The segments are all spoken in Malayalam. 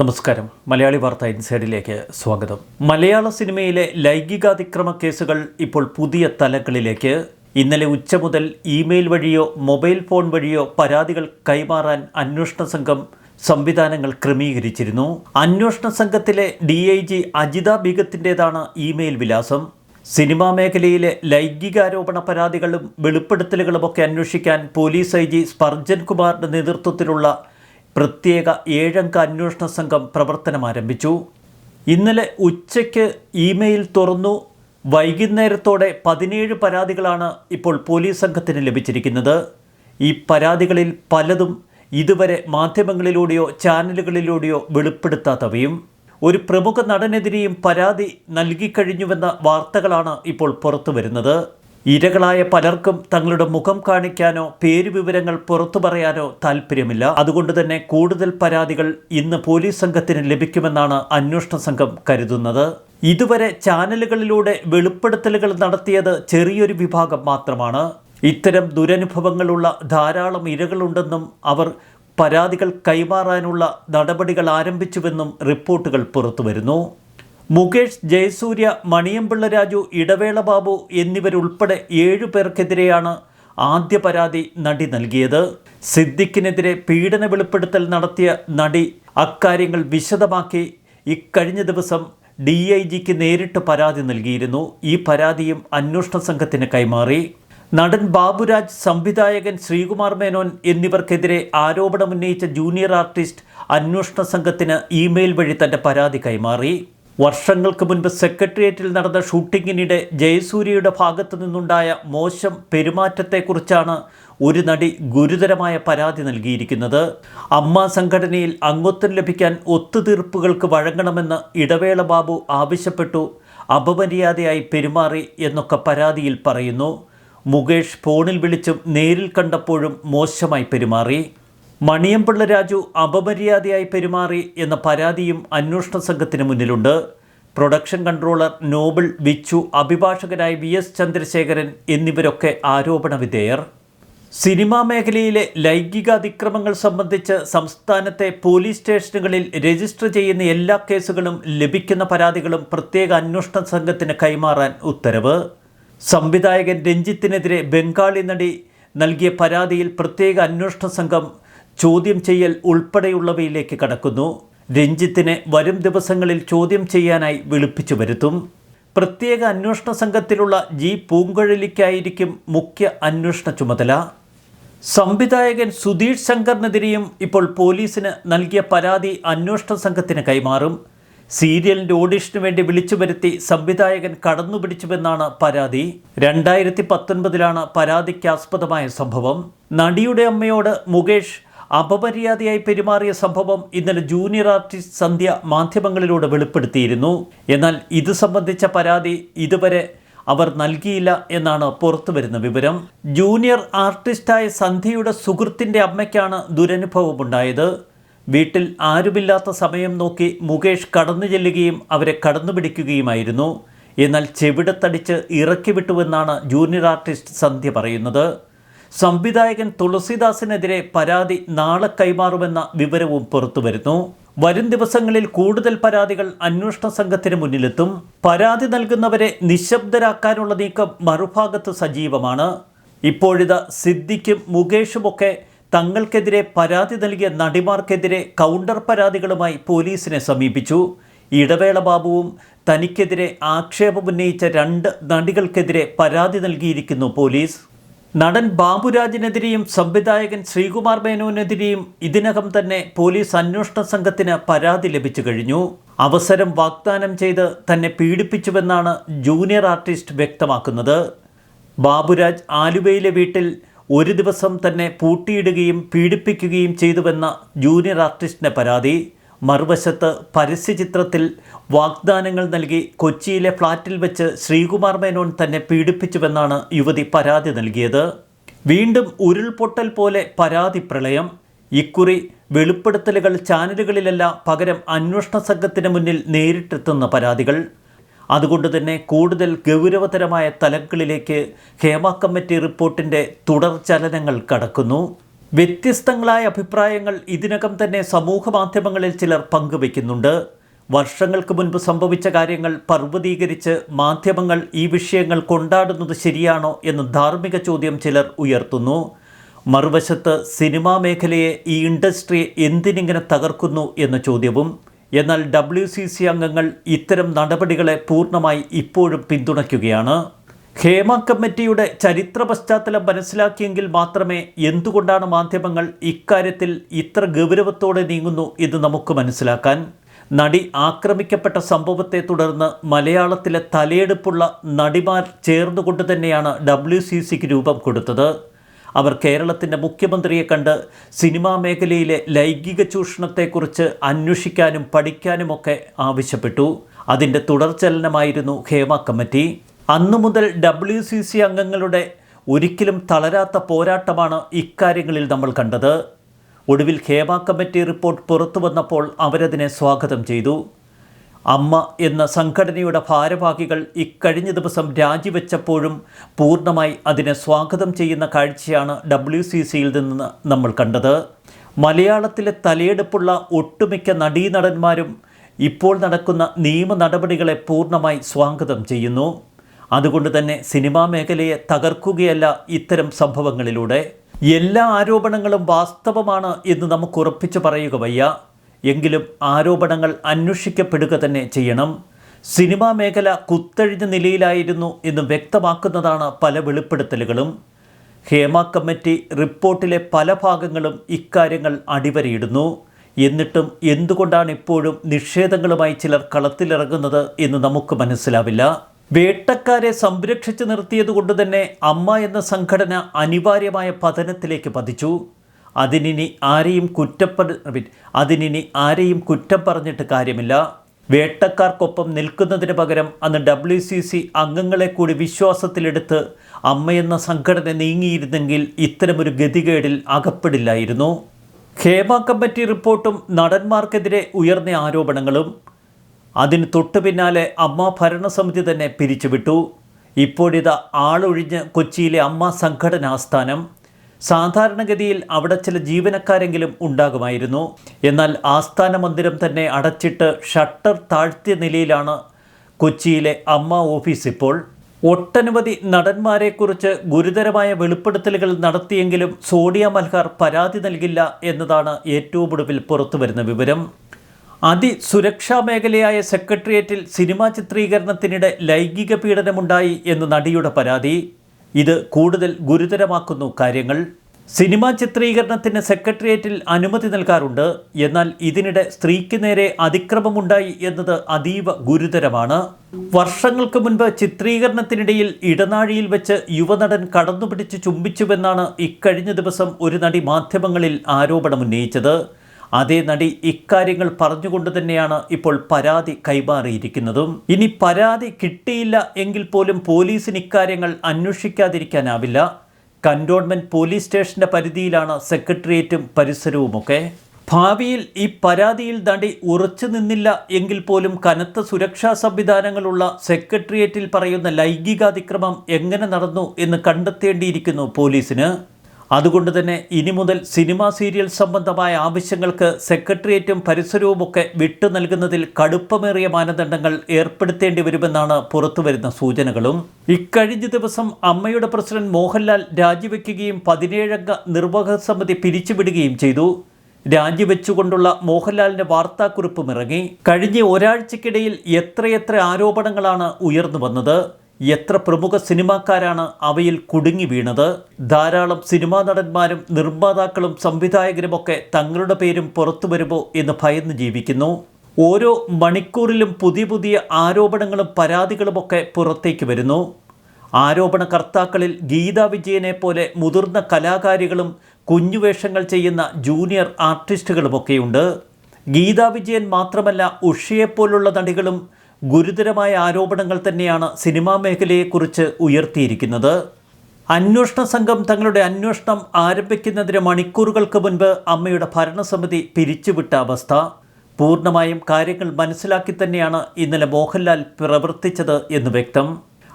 നമസ്കാരം. മലയാളി വാർത്ത ഇൻസൈഡിലേക്ക് സ്വാഗതം. മലയാള സിനിമയിലെ ലൈംഗികാതിക്രമ കേസുകൾ ഇപ്പോൾ പുതിയ തലങ്ങളിലേക്ക്. ഇന്നലെ ഉച്ച മുതൽ ഇമെയിൽ വഴിയോ മൊബൈൽ ഫോൺ വഴിയോ പരാതികൾ കൈമാറാൻ അന്വേഷണ സംഘം സംവിധാനങ്ങൾ ക്രമീകരിച്ചിരുന്നു. അന്വേഷണ സംഘത്തിലെ ഡി ഐ ജി അജിത ബീഗത്തിന്റെതാണ് ഇമെയിൽ വിലാസം. സിനിമാ മേഖലയിലെ ലൈംഗികാരോപണ പരാതികളും വെളിപ്പെടുത്തലുകളുമൊക്കെ അന്വേഷിക്കാൻ പോലീസ് ഐ ജി സ്പർജൻ കുമാറിന്റെ നേതൃത്വത്തിലുള്ള പ്രത്യേക ഏഴംഗ അന്വേഷണ സംഘം പ്രവർത്തനം ആരംഭിച്ചു. ഇന്നലെ ഉച്ചയ്ക്ക് ഇമെയിൽ തുറന്നു. വൈകുന്നേരത്തോടെ പതിനേഴ് പരാതികളാണ് ഇപ്പോൾ പോലീസ് സംഘത്തിന് ലഭിച്ചിരിക്കുന്നത്. ഈ പരാതികളിൽ പലതും ഇതുവരെ മാധ്യമങ്ങളിലൂടെയോ ചാനലുകളിലൂടെയോ വെളിപ്പെടുത്താത്തവയും ഒരു പ്രമുഖ നടനെതിരെയും പരാതി നൽകിക്കഴിഞ്ഞുവെന്ന വാർത്തകളാണ് ഇപ്പോൾ പുറത്തു വരുന്നത് ഇരകളായ പലർക്കും തങ്ങളുടെ മുഖം കാണിക്കാനോ പേരുവിവരങ്ങൾ പുറത്തു പറയാനോ താല്പര്യമില്ല അതുകൊണ്ട് തന്നെ കൂടുതൽ പരാതികൾ ഇന്ന് പോലീസ് സംഘത്തിന് ലഭിക്കുമെന്നാണ് അന്വേഷണ സംഘം കരുതുന്നത്. ഇതുവരെ ചാനലുകളിലൂടെ വെളിപ്പെടുത്തലുകൾ നടത്തിയത് ചെറിയൊരു വിഭാഗം മാത്രമാണ്. ഇത്തരം ദുരനുഭവങ്ങളുള്ള ധാരാളം ഇരകളുണ്ടെന്നും അവർ പരാതികൾ കൈമാറാനുള്ള നടപടികൾ ആരംഭിച്ചുവെന്നും റിപ്പോർട്ടുകൾ പുറത്തുവരുന്നു. മുകേഷ് ജയസൂര്യ മണിയമ്പിള്ള രാജു ഇടവേള ബാബു എന്നിവരുൾപ്പെടെ ഏഴു പേർക്കെതിരെയാണ് ആദ്യ പരാതി നടി നൽകിയത്. സിദ്ദിഖിനെതിരെ പീഡന വെളിപ്പെടുത്തൽ നടത്തിയ നടി അക്കാര്യങ്ങൾ വിശദമാക്കി ഇക്കഴിഞ്ഞ ദിവസം ഡി ഐ ജിക്ക് നേരിട്ട് പരാതി നൽകിയിരുന്നു. ഈ പരാതിയും അന്വേഷണ സംഘത്തിന് കൈമാറി. നടൻ ബാബുരാജ് സംവിധായകൻ ശ്രീകുമാർ മേനോൻ എന്നിവർക്കെതിരെ ആരോപണമുന്നയിച്ച ജൂനിയർ ആർട്ടിസ്റ്റ് അന്വേഷണ സംഘത്തിന് ഇമെയിൽ വഴി തന്റെ പരാതി കൈമാറി. വർഷങ്ങൾക്ക് മുൻപ് സെക്രട്ടേറിയറ്റിൽ നടന്ന ഷൂട്ടിങ്ങിനിടെ ജയസൂര്യയുടെ ഭാഗത്തു നിന്നുണ്ടായ മോശം പെരുമാറ്റത്തെക്കുറിച്ചാണ് ഒരു നടി ഗുരുതരമായ പരാതി നൽകിയിരിക്കുന്നത്. അമ്മ സംഘടനയിൽ അംഗത്വം ലഭിക്കാൻ ഒത്തുതീർപ്പുകൾക്ക് വഴങ്ങണമെന്ന് ഇടവേള ബാബു ആവശ്യപ്പെട്ടു. അപമര്യാദയായി പെരുമാറി എന്നൊക്കെ പരാതിയിൽ പറയുന്നു. മുകേഷ് ഫോണിൽ വിളിച്ചും നേരിൽ കണ്ടപ്പോഴും മോശമായി പെരുമാറി. മണിയമ്പിള്ള രാജു അപമര്യാദയായി പെരുമാറി എന്ന പരാതിയും അന്വേഷണ സംഘത്തിന് മുന്നിലുണ്ട്. പ്രൊഡക്ഷൻ കൺട്രോളർ നോബിൾ വിച്ചു അഭിഭാഷകനായ വി എസ് ചന്ദ്രശേഖരൻ എന്നിവരൊക്കെ ആരോപണ വിധേയർ. സിനിമാ മേഖലയിലെ ലൈംഗിക അതിക്രമങ്ങൾ സംബന്ധിച്ച് സംസ്ഥാനത്തെ പോലീസ് സ്റ്റേഷനുകളിൽ രജിസ്റ്റർ ചെയ്യുന്ന എല്ലാ കേസുകളും ലഭിക്കുന്ന പരാതികളും പ്രത്യേക അന്വേഷണ സംഘത്തിന് കൈമാറാൻ ഉത്തരവ്. സംവിധായകൻ രഞ്ജിത്തിനെതിരെ ബംഗാളി നടി നൽകിയ പരാതിയിൽ പ്രത്യേക അന്വേഷണ സംഘം ചോദ്യം ചെയ്യൽ ഉൾപ്പെടെയുള്ളവയിലേക്ക് കടക്കുന്നു. രഞ്ജിത്തിനെ വരും ദിവസങ്ങളിൽ ചോദ്യം ചെയ്യാനായി വിളിപ്പിച്ചു വരുത്തും. പ്രത്യേക അന്വേഷണ സംഘത്തിലുള്ള ജി പൂങ്കുഴലിക്കായിരിക്കും മുഖ്യ അന്വേഷണ ചുമതല. സംവിധായകൻ സുധീഷ് ശങ്കറിനെതിരെയും ഇപ്പോൾ പോലീസിന് നൽകിയ പരാതി അന്വേഷണ സംഘത്തിന് കൈമാറും. സീരിയലിന്റെ ഓഡിഷന് വേണ്ടി വിളിച്ചു വരുത്തി സംവിധായകൻ കടന്നുപിടിച്ചുവെന്നാണ് പരാതി. രണ്ടായിരത്തി പത്തൊൻപതിലാണ് പരാതിക്കാസ്പദമായ സംഭവം. നടിയുടെ അമ്മയോട് മുകേഷ് അപമര്യാദയായി പെരുമാറിയ സംഭവം ഇന്നലെ ജൂനിയർ ആർട്ടിസ്റ്റ് സന്ധ്യ മാധ്യമങ്ങളിലൂടെ വെളിപ്പെടുത്തിയിരുന്നു. എന്നാൽ ഇത് സംബന്ധിച്ച പരാതി ഇതുവരെ അവർ നൽകിയില്ല എന്നാണ് പുറത്തുവരുന്ന വിവരം. ജൂനിയർ ആർട്ടിസ്റ്റായ സന്ധ്യയുടെ സുഹൃത്തിന്റെ അമ്മയ്ക്കാണ് ദുരനുഭവമുണ്ടായത്. വീട്ടിൽ ആരുമില്ലാത്ത സമയം നോക്കി മുകേഷ് കടന്നു ചെല്ലുകയും അവരെ കടന്നു പിടിക്കുകയുമായിരുന്നു എന്നാൽ ചെവിടത്തടിച്ച് ഇറക്കി വിട്ടുവെന്നാണ് ജൂനിയർ ആർട്ടിസ്റ്റ് സന്ധ്യ പറയുന്നത്. സംവിധായകൻ തുളസിദാസിനെതിരെ പരാതി നാളെ കൈമാറുമെന്ന വിവരവും പുറത്തുവരുന്നു വരും ദിവസങ്ങളിൽ കൂടുതൽ പരാതികൾ അന്വേഷണ സംഘത്തിന് മുന്നിലെത്തും. പരാതി നൽകുന്നവരെ നിശബ്ദരാക്കാനുള്ള നീക്കം മറുഭാഗത്ത് സജീവമാണ്. ഇപ്പോഴിത സിദ്ദിഖും മുകേഷുമൊക്കെ തങ്ങൾക്കെതിരെ പരാതി നൽകിയ നടിമാർക്കെതിരെ കൗണ്ടർ പരാതികളുമായി പോലീസിനെ സമീപിച്ചു. ഇടവേള ബാബുവും തനിക്കെതിരെ ആക്ഷേപമുന്നയിച്ച രണ്ട് നടികൾക്കെതിരെ പരാതി നൽകിയിരിക്കുന്നു പോലീസ്. നടൻ ബാബുരാജിനെതിരെയും സംവിധായകൻ ശ്രീകുമാർ മേനോനെതിരെയും ഇതിനകം തന്നെ പോലീസ് അന്വേഷണ സംഘത്തിന് പരാതി ലഭിച്ചു കഴിഞ്ഞു. അവസരം വാഗ്ദാനം ചെയ്ത് തന്നെ പീഡിപ്പിച്ചുവെന്നാണ് ജൂനിയർ ആർട്ടിസ്റ്റ് വ്യക്തമാക്കുന്നത്. ബാബുരാജ് ആലുവയിലെ വീട്ടിൽ ഒരു ദിവസം തന്നെ പൂട്ടിയിടുകയും പീഡിപ്പിക്കുകയും ചെയ്തുവെന്ന ജൂനിയർ ആർട്ടിസ്റ്റിന്റെ പരാതി. മറുവശത്ത് പരസ്യചിത്രത്തിൽ വാഗ്ദാനങ്ങൾ നൽകി കൊച്ചിയിലെ ഫ്ളാറ്റിൽ വെച്ച് ശ്രീകുമാർ മേനോൻ തന്നെ പീഡിപ്പിച്ചുവെന്നാണ് യുവതി പരാതി നൽകിയത്. വീണ്ടും ഉരുൾപൊട്ടൽ പോലെ പരാതി പ്രളയം. ഇക്കുറി വെളിപ്പെടുത്തലുകൾ ചാനലുകളിലല്ല പകരം അന്വേഷണ സംഘത്തിന് മുന്നിൽ നേരിട്ടെത്തുന്ന പരാതികൾ. അതുകൊണ്ട് തന്നെ കൂടുതൽ ഗൗരവതരമായ തലങ്ങളിലേക്ക് ഹേമ കമ്മിറ്റി റിപ്പോർട്ടിന്റെ തുടർചലനങ്ങൾ കടക്കുന്നു. വ്യത്യസ്തങ്ങളായ അഭിപ്രായങ്ങൾ ഇതിനകം തന്നെ സമൂഹ മാധ്യമങ്ങളിൽ ചിലർ പങ്കുവെക്കുന്നുണ്ട് വർഷങ്ങൾക്ക് മുൻപ് സംഭവിച്ച കാര്യങ്ങൾ പർവതീകരിച്ച് മാധ്യമങ്ങൾ ഈ വിഷയങ്ങൾ കൊണ്ടാടുന്നത് ശരിയാണോ എന്ന് ധാർമ്മിക ചോദ്യം ചിലർ ഉയർത്തുന്നു. മറുവശത്ത് സിനിമാ മേഖലയെ ഈ ഇൻഡസ്ട്രി എന്തിനിങ്ങനെ തകർക്കുന്നു എന്ന ചോദ്യവും എന്നാൽ ഡബ്ല്യു അംഗങ്ങൾ ഇത്തരം നടപടികളെ പൂർണമായി ഇപ്പോഴും പിന്തുണയ്ക്കുകയാണ്. ഹേമ കമ്മിറ്റിയുടെ ചരിത്ര പശ്ചാത്തലം മനസ്സിലാക്കിയെങ്കിൽ മാത്രമേ എന്തുകൊണ്ടാണ് മാധ്യമങ്ങൾ ഇക്കാര്യത്തിൽ ഇത്ര ഗൗരവത്തോടെ നീങ്ങുന്നു എന്ന് നമുക്ക് മനസ്സിലാക്കാൻ. നടി ആക്രമിക്കപ്പെട്ട സംഭവത്തെ തുടർന്ന് മലയാളത്തിലെ തലയെടുപ്പുള്ള നടിമാർ ചേർന്നുകൊണ്ട് തന്നെയാണ് ഡബ്ല്യു സി സിക്ക് രൂപം കൊടുത്തത്. അവർ കേരളത്തിന്റെ മുഖ്യമന്ത്രിയെ കണ്ട് സിനിമാ മേഖലയിലെ ലൈംഗിക ചൂഷണത്തെക്കുറിച്ച് അന്വേഷിക്കാനും പഠിക്കാനുമൊക്കെ ആവശ്യപ്പെട്ടു. അതിന്റെ തുടർചലനമായിരുന്നു ഹേമ കമ്മിറ്റി. അന്നു മുതൽ ഡബ്ല്യു സി സി അംഗങ്ങളുടെ ഒരിക്കലും തളരാത്ത പോരാട്ടമാണ് ഇക്കാര്യങ്ങളിൽ നമ്മൾ കണ്ടത്. ഒടുവിൽ ഹേമ കമ്മിറ്റി റിപ്പോർട്ട് പുറത്തു വന്നപ്പോൾ അവരതിനെ സ്വാഗതം ചെയ്തു. അമ്മ എന്ന സംഘടനയുടെ ഭാരവാഹികൾ ഇക്കഴിഞ്ഞ ദിവസം രാജിവെച്ചപ്പോഴും പൂർണമായി അതിനെ സ്വാഗതം ചെയ്യുന്ന കാഴ്ചയാണ് ഡബ്ല്യു സി സിയിൽ നിന്ന് നമ്മൾ കണ്ടത്. മലയാളത്തിലെ തലയെടുപ്പുള്ള ഒട്ടുമിക്ക നടീനടന്മാരും ഇപ്പോൾ നടക്കുന്ന നിയമ നടപടികളെ പൂർണമായി സ്വാഗതം ചെയ്യുന്നു. അതുകൊണ്ട് തന്നെ സിനിമാ മേഖലയെ തകർക്കുകയല്ല ഇത്തരം സംഭവങ്ങളിലൂടെ. എല്ലാ ആരോപണങ്ങളും വാസ്തവമാണ് എന്ന് നമുക്ക് ഉറപ്പിച്ചു പറയുക വയ്യ. എങ്കിലും ആരോപണങ്ങൾ അന്വേഷിക്കപ്പെടുക തന്നെ ചെയ്യണം. സിനിമാ മേഖല കുത്തഴിഞ്ഞ നിലയിലായിരുന്നു എന്ന് വ്യക്തമാക്കുന്നതാണ് പല വെളിപ്പെടുത്തലുകളും. ഹേമ കമ്മിറ്റി റിപ്പോർട്ടിലെ പല ഭാഗങ്ങളും ഇക്കാര്യങ്ങൾ അടിവരയിടുന്നു. എന്നിട്ടും എന്തുകൊണ്ടാണ് ഇപ്പോഴും നിഷേധങ്ങളുമായി ചിലർ കളത്തിലിറങ്ങുന്നത് എന്ന് നമുക്ക് മനസ്സിലാവില്ല. വേട്ടക്കാരെ സംരക്ഷിച്ചു നിർത്തിയതുകൊണ്ട് തന്നെ അമ്മ എന്ന സംഘടന അനിവാര്യമായ പതനത്തിലേക്ക് പതിച്ചു. അതിനി ആരെയും കുറ്റപ്പ അതിനി ആരെയും കുറ്റം പറഞ്ഞിട്ട് കാര്യമില്ല. വേട്ടക്കാർക്കൊപ്പം നിൽക്കുന്നതിന് പകരം അന്ന് ഡബ്ല്യു സി സി അംഗങ്ങളെ കൂടി വിശ്വാസത്തിലെടുത്ത് അമ്മയെന്ന സംഘടന നീങ്ങിയിരുന്നെങ്കിൽ ഇത്തരമൊരു ഗതികേടിൽ അകപ്പെടില്ലായിരുന്നു. ഹേമ കമ്മിറ്റി റിപ്പോർട്ടും നടന്മാർക്കെതിരെ ഉയർന്ന ആരോപണങ്ങളും അതിന് തൊട്ടു പിന്നാലെ അമ്മ ഭരണസമിതി തന്നെ പിരിച്ചുവിട്ടു. ഇപ്പോഴിത് ആളൊഴിഞ്ഞ് കൊച്ചിയിലെ അമ്മ സംഘടന ആസ്ഥാനം സാധാരണഗതിയിൽ അവിടെ ചില ജീവനക്കാരെങ്കിലും ഉണ്ടാകുമായിരുന്നു. എന്നാൽ ആസ്ഥാന മന്ദിരം തന്നെ അടച്ചിട്ട് ഷട്ടർ താഴ്ത്തിയ നിലയിലാണ് കൊച്ചിയിലെ അമ്മ ഓഫീസ് ഇപ്പോൾ. ഒട്ടനവധി നടന്മാരെക്കുറിച്ച് ഗുരുതരമായ വെളിപ്പെടുത്തലുകൾ നടത്തിയെങ്കിലും സോണിയ മൽഹാർ പരാതി നൽകില്ല എന്നതാണ് ഏറ്റവും ഒടുവിൽ പുറത്തുവരുന്ന വിവരം. അതിസുരക്ഷാ മേഖലയായ സെക്രട്ടേറിയറ്റിൽ സിനിമാ ചിത്രീകരണത്തിനിടെ ലൈംഗിക പീഡനമുണ്ടായി എന്ന് നടിയുടെ പരാതി. ഇത് കൂടുതൽ ഗുരുതരമാക്കുന്നു കാര്യങ്ങൾ. സിനിമാ ചിത്രീകരണത്തിന് സെക്രട്ടേറിയറ്റിൽ അനുമതി നൽകാറുണ്ട്. എന്നാൽ ഇതിനിടെ സ്ത്രീക്ക് നേരെ അതിക്രമമുണ്ടായി എന്നത് അതീവ ഗുരുതരമാണ്. വർഷങ്ങൾക്ക് മുൻപ് ചിത്രീകരണത്തിനിടയിൽ ഇടനാഴിയിൽ വെച്ച് യുവനടൻ കടന്നുപിടിച്ച് ചുംബിച്ചുവെന്നാണ് ഇക്കഴിഞ്ഞ ദിവസം ഒരു നടി മാധ്യമങ്ങളിൽ ആരോപണമുന്നയിച്ചത്. അതേ നടി ഇക്കാര്യങ്ങൾ പറഞ്ഞുകൊണ്ട് തന്നെയാണ് ഇപ്പോൾ പരാതി കൈമാറിയിരിക്കുന്നതും. ഇനി പരാതി കിട്ടിയില്ല എങ്കിൽ പോലും പോലീസിന് ഇക്കാര്യങ്ങൾ അന്വേഷിക്കാതിരിക്കാനാവില്ല. കന്റോൺമെന്റ് പോലീസ് സ്റ്റേഷന്റെ പരിധിയിലാണ് സെക്രട്ടേറിയറ്റും പരിസരവുമൊക്കെ. ഭാവിയിൽ ഈ പരാതിയിൽ നടി ഉറച്ചു നിന്നില്ല എങ്കിൽ പോലും കനത്ത സുരക്ഷാ സംവിധാനങ്ങളുള്ള സെക്രട്ടേറിയറ്റിൽ പറയുന്ന ലൈംഗികാതിക്രമം എങ്ങനെ നടന്നു എന്ന് കണ്ടെത്തേണ്ടിയിരിക്കുന്നു പോലീസിന്? അതുകൊണ്ട് തന്നെ ഇനി മുതൽ സിനിമാ സീരിയൽ സംബന്ധമായ ആവശ്യങ്ങൾക്ക് സെക്രട്ടേറിയറ്റും പരിസരവുമൊക്കെ വിട്ടു നൽകുന്നതിൽ കടുപ്പമേറിയ മാനദണ്ഡങ്ങൾ ഏർപ്പെടുത്തേണ്ടി വരുമെന്നാണ് പുറത്തുവരുന്ന സൂചനകളും. ഇക്കഴിഞ്ഞ ദിവസം അമ്മയുടെ പ്രസിഡന്റ് മോഹൻലാൽ രാജിവെക്കുകയും പതിനേഴംഗ നിർവാഹക സമിതി പിരിച്ചുവിടുകയും ചെയ്തു. രാജിവെച്ചുകൊണ്ടുള്ള മോഹൻലാലിന്റെ വാർത്താക്കുറിപ്പും ഇറങ്ങി. കഴിഞ്ഞ ഒരാഴ്ചക്കിടയിൽ എത്രയെത്ര ആരോപണങ്ങളാണ് ഉയർന്നു വന്നത്? എത്ര പ്രമുഖ സിനിമാക്കാരാണ് അവയിൽ കുടുങ്ങി വീണത്? ധാരാളം സിനിമാ നടന്മാരും നിർമ്മാതാക്കളും സംവിധായകരുമൊക്കെ തങ്ങളുടെ പേരും പുറത്തു വരുമോ എന്ന് ഭയന്ന് ജീവിക്കുന്നു. ഓരോ മണിക്കൂറിലും പുതിയ പുതിയ ആരോപണങ്ങളും പരാതികളുമൊക്കെ പുറത്തേക്ക് വരുന്നു. ആരോപണകർത്താക്കളിൽ ഗീതാ വിജയനെ പോലെ മുതിർന്ന കലാകാരികളും കുഞ്ഞുവേഷങ്ങൾ ചെയ്യുന്ന ജൂനിയർ ആർട്ടിസ്റ്റുകളുമൊക്കെയുണ്ട്. ഗീതാ വിജയൻ മാത്രമല്ല ഉഷയെപ്പോലുള്ള നടികളും ഗുരുതരമായ ആരോപണങ്ങൾ തന്നെയാണ് സിനിമാ മേഖലയെക്കുറിച്ച് ഉയർത്തിയിരിക്കുന്നത്. അന്വേഷണ സംഘം തങ്ങളുടെ അന്വേഷണം ആരംഭിക്കുന്നതിന് മണിക്കൂറുകൾക്ക് മുൻപ് അമ്മയുടെ ഭരണസമിതി പിരിച്ചുവിട്ട അവസ്ഥ. പൂർണമായും കാര്യങ്ങൾ മനസ്സിലാക്കി തന്നെയാണ് ഇന്നലെ മോഹൻലാൽ പ്രവർത്തിച്ചത് എന്ന് വ്യക്തം.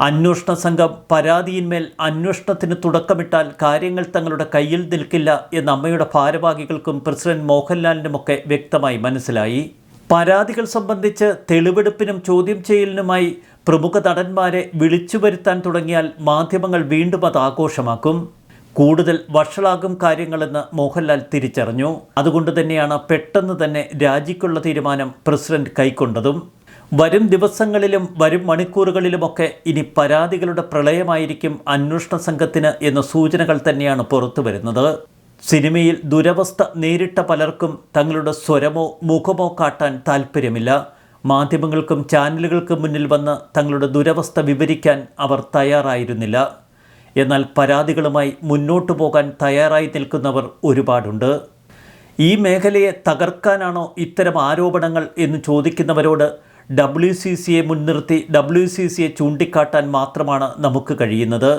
അന്വേഷണ സംഘം പരാതിയിന്മേൽ അന്വേഷണത്തിന് തുടക്കമിട്ടാൽ കാര്യങ്ങൾ തങ്ങളുടെ കയ്യിൽ നിൽക്കില്ല എന്ന് അമ്മയുടെ ഭാരവാഹികൾക്കും പ്രസിഡന്റ് മോഹൻലാലിനുമൊക്കെ വ്യക്തമായി മനസ്സിലായി. പരാതികൾ സംബന്ധിച്ച് തെളിവെടുപ്പിനും ചോദ്യം ചെയ്യലിനുമായി പ്രമുഖ നടന്മാരെ വിളിച്ചു വരുത്താൻ തുടങ്ങിയാൽ മാധ്യമങ്ങൾ വീണ്ടും അത് ആഘോഷമാക്കും. കൂടുതൽ വഷളാകും കാര്യങ്ങളെന്ന് മോഹൻലാൽ തിരിച്ചറിഞ്ഞു. അതുകൊണ്ട് തന്നെയാണ് പെട്ടെന്ന് തന്നെ രാജിക്കുള്ള തീരുമാനം പ്രസിഡന്റ് കൈക്കൊണ്ടതും. വരും ദിവസങ്ങളിലും വരും മണിക്കൂറുകളിലുമൊക്കെ ഇനി പരാതികളുടെ പ്രളയമായിരിക്കും അന്വേഷണ സംഘത്തിന് എന്ന സൂചനകൾ തന്നെയാണ് പുറത്തു വരുന്നത് സിനിമയിൽ ദുരവസ്ഥ നേരിട്ട പലർക്കും തങ്ങളുടെ സ്വരമോ മുഖമോ കാട്ടാൻ താല്പര്യമില്ല മാധ്യമങ്ങൾക്കും ചാനലുകൾക്കും മുന്നിൽ വന്ന് തങ്ങളുടെ ദുരവസ്ഥ വിവരിക്കാൻ അവർ തയ്യാറായിരുന്നില്ല. എന്നാൽ പരാതികളുമായി മുന്നോട്ടു പോകാൻ തയ്യാറായി നിൽക്കുന്നവർ ഒരുപാടുണ്ട്. ഈ മേഖലയെ തകർക്കാനാണോ ഇത്തരം ആരോപണങ്ങൾ എന്ന് ചോദിക്കുന്നവരോട് ഡബ്ല്യു സി സിയെ മുൻനിർത്തി ഡബ്ല്യു സി സിയെ ചൂണ്ടിക്കാട്ടാൻ മാത്രമാണ് നമുക്ക് കഴിയുന്നത്.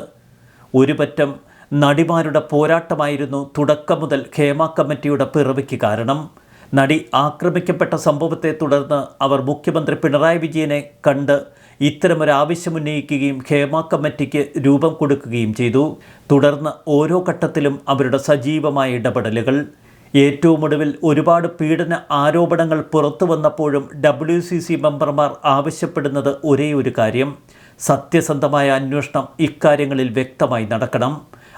ഒരു പറ്റം നടിമാരുടെ പോരാട്ടമായിരുന്നു തുടക്കം മുതൽ ഖേമ കമ്മിറ്റിയുടെ പിറവിക്ക് കാരണം. നടി ആക്രമിക്കപ്പെട്ട സംഭവത്തെ തുടർന്ന് അവർ മുഖ്യമന്ത്രി പിണറായി വിജയനെ കണ്ട് ഇത്തരമൊരു ആവശ്യമുന്നയിക്കുകയും ഖേമ കമ്മിറ്റിക്ക് രൂപം കൊടുക്കുകയും ചെയ്തു. തുടർന്ന് ഓരോ ഘട്ടത്തിലും അവരുടെ സജീവമായ ഇടപെടലുകൾ. ഏറ്റവും ഒടുവിൽ ഒരുപാട് പീഡന ആരോപണങ്ങൾ പുറത്തു വന്നപ്പോഴും ഡബ്ല്യു സി സി മെമ്പർമാർ ആവശ്യപ്പെടുന്നത് ഒരേ ഒരു കാര്യം. സത്യസന്ധമായ അന്വേഷണം ഇക്കാര്യങ്ങളിൽ വ്യക്തമായി നടക്കണം.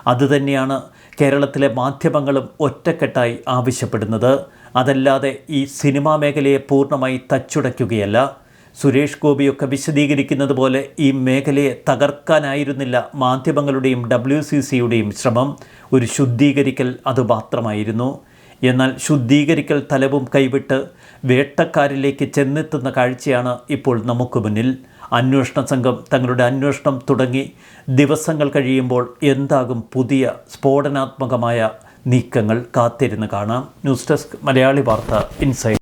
അതുതന്നെയാണ് കേരളത്തിലെ മാധ്യമങ്ങളും ഒറ്റക്കെട്ടായി ആവശ്യപ്പെടുന്നത്. അതല്ലാതെ ഈ സിനിമാ മേഖലയെ പൂർണമായി തച്ചുടയ്ക്കുകയല്ല. സുരേഷ് ഗോപിയൊക്കെ വിശദീകരിക്കുന്നത് പോലെ ഈ മേഖലയെ തകർക്കാനായിരുന്നില്ല മാധ്യമങ്ങളുടെയും ഡബ്ല്യു സി സിയുടെയും ശ്രമം. ഒരു ശുദ്ധീകരിക്കൽ അത് മാത്രമായിരുന്നു. എന്നാൽ ശുദ്ധീകരിക്കൽ തലവും കൈവിട്ട് വേട്ടക്കാരിലേക്ക് ചെന്നെത്തുന്ന കാഴ്ചയാണ് ഇപ്പോൾ നമുക്ക് മുന്നിൽ. അന്വേഷണ സംഘം തങ്ങളുടെ അന്വേഷണം തുടങ്ങി ദിവസങ്ങൾ കഴിയുമ്പോൾ എന്താകും പുതിയ സ്ഫോടനാത്മകമായ നീക്കങ്ങൾ കാത്തിരുന്ന് കാണാം. ന്യൂസ് ഡെസ്ക് മലയാളി വാർത്ത ഇൻസൈറ്റ്